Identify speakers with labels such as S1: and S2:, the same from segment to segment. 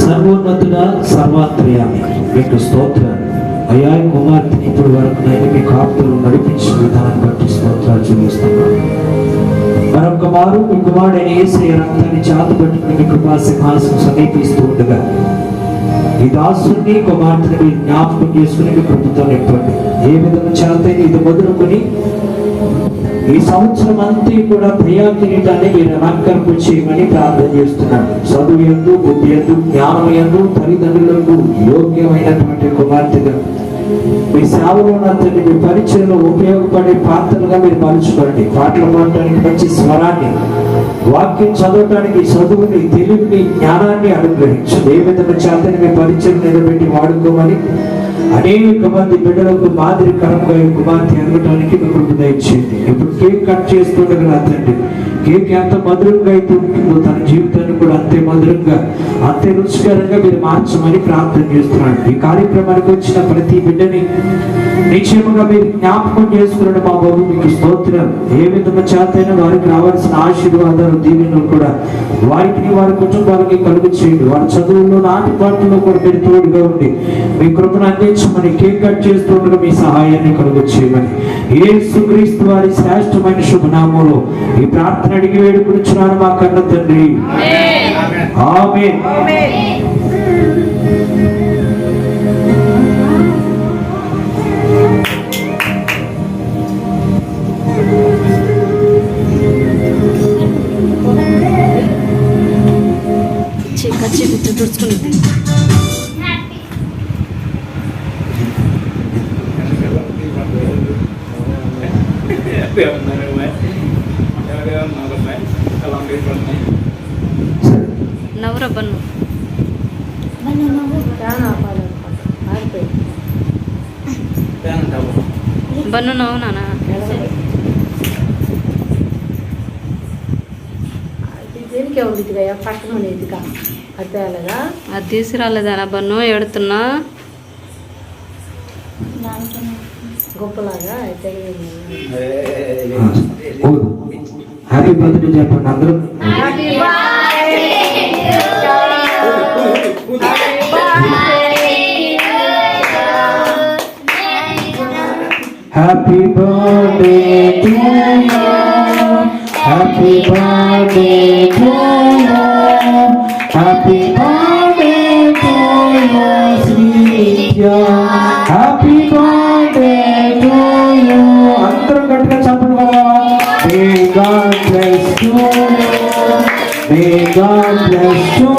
S1: సర్వోన్నతుడ సర్వాత్రయామి మీకు స్తోత్రం. అయ్యా కుమార్తె ఇప్పుడు వరకు నేను మీ కాపులు నడిపించిన విధానం బట్టి స్తోత్రాలు చూపిస్తున్నాను మరొక మారు మీ కుమారుడైన ఏసే రక్తాన్ని చాతు పట్టుకుని మీ కృపా సింహాసనం సమీపిస్తూ ఉండగా ఈ దాసుని కుమార్తెని జ్ఞాపకం చేసుకుని మీ కృపతో నింపండి. ఏ విధంగా చేత ఇది మొదలుకొని ఈ సంవత్సరం అంతా కూడా ప్రియా కిరీటాన్ని మీరు అలంకరింపు చేయమని ప్రార్థన చేస్తున్నాను. చదువు ఎందు బుద్ధి ఎందు జ్ఞానం ఎందు తల్లిదండ్రులకు యోగ్యమైనటువంటి కుమార్తెగా. మీ సేవలో ఉన్న తండ్రి మీ పరిచయంలో ఉపయోగపడే పాత్రలుగా మీరు మలుచుకోండి పాటలు పాడటానికి మంచి స్వరాన్ని వాక్యం చదవటానికి చదువుని తెలివిని జ్ఞానాన్ని అనుగ్రహించు ఏ విధంగా చేతని మీ పరిచయం నిలబెట్టి వాడుకోమని అనేక మంది బిడ్డలకు మాదిరికరంగా ఈ కుమార్తె ఎదగటానికి మీ కృప దయచేయండి. ఇప్పుడు కేక్ కట్ చేస్తుండగా నా తండ్రి కేక్ ఎంత మధురంగా అయితే ఉంటుందో తన జీవితాన్ని కూడా అంతే మధురంగా అంతే రుచికరంగా మీరు మార్చమని ప్రార్థన చేస్తున్నాను ఈ కార్యక్రమానికి వచ్చిన ప్రతి బిడ్డని నిశ్చయముగా మీరు జ్ఞాపకం చేసుకున్న మా బాబు మీకు స్తోత్రం. ఏ విధంగా చేతైనా వారికి రావాల్సిన ఆశీర్వాదాలు దీవెనలు కూడా. వారికి వారి కుటుంబాలకి కలుగు చేయండి వారి చదువుల్లో నాటి పాటల్లో కూడా మీరు తోడుగా ఉండి మీ కృపను అందించమని కేక్ కట్ చేస్తుండగా మీ సహాయాన్ని కలుగు చేయమని ఏ సుక్రీస్తు వారి శ్రేష్టమైన శుభనామంలో ఈ ప్రార్థన అడిగి వేడుకునిచున్నాను మా కన్న తండ్రి. ఆమె
S2: కచ్చి తుడుచుకుని నవ్వురా బన్ను బన్ను నవ్వు నానా
S3: దీనికే ఉంది పట్టణం ఉండేదిగా అది
S2: తీసుకురాలేదానా బన్ను? ఎడుతున్నా
S3: గొప్పలాగా? అయితే
S1: హ్యాపీ బర్త్డే చెప్పండి అందరూ. Happy birthday happy birthday happy birthday to you అందరూ గట్టిగా చెప్పండి బాబా. May God bless you may God bless you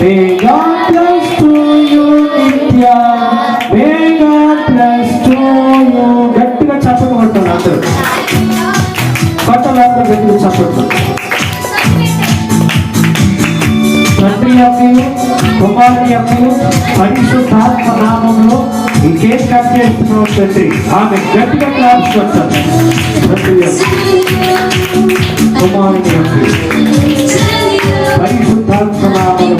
S1: may God bless to you Nithya may God bless to you గట్టిగా చెప్పండి కొట్టండి అందరూ. బట్టలు గట్టిగా చెప్పండి. తండ్రి యొక్క కుమారి యొక్క పరిశుద్ధాత్మ నామంలో ఈ కేక్ కట్ చేస్తున్నాం తండ్రి. ఆమె గట్టిగా క్లాప్స్ కొట్టాం కుమారుని పరిశుద్ధాత్మ నామం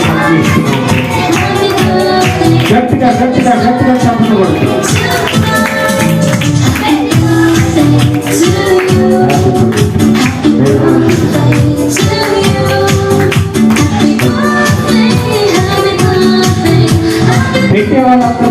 S1: గట్టిగా గట్టిగా గట్టిగా. Thank you.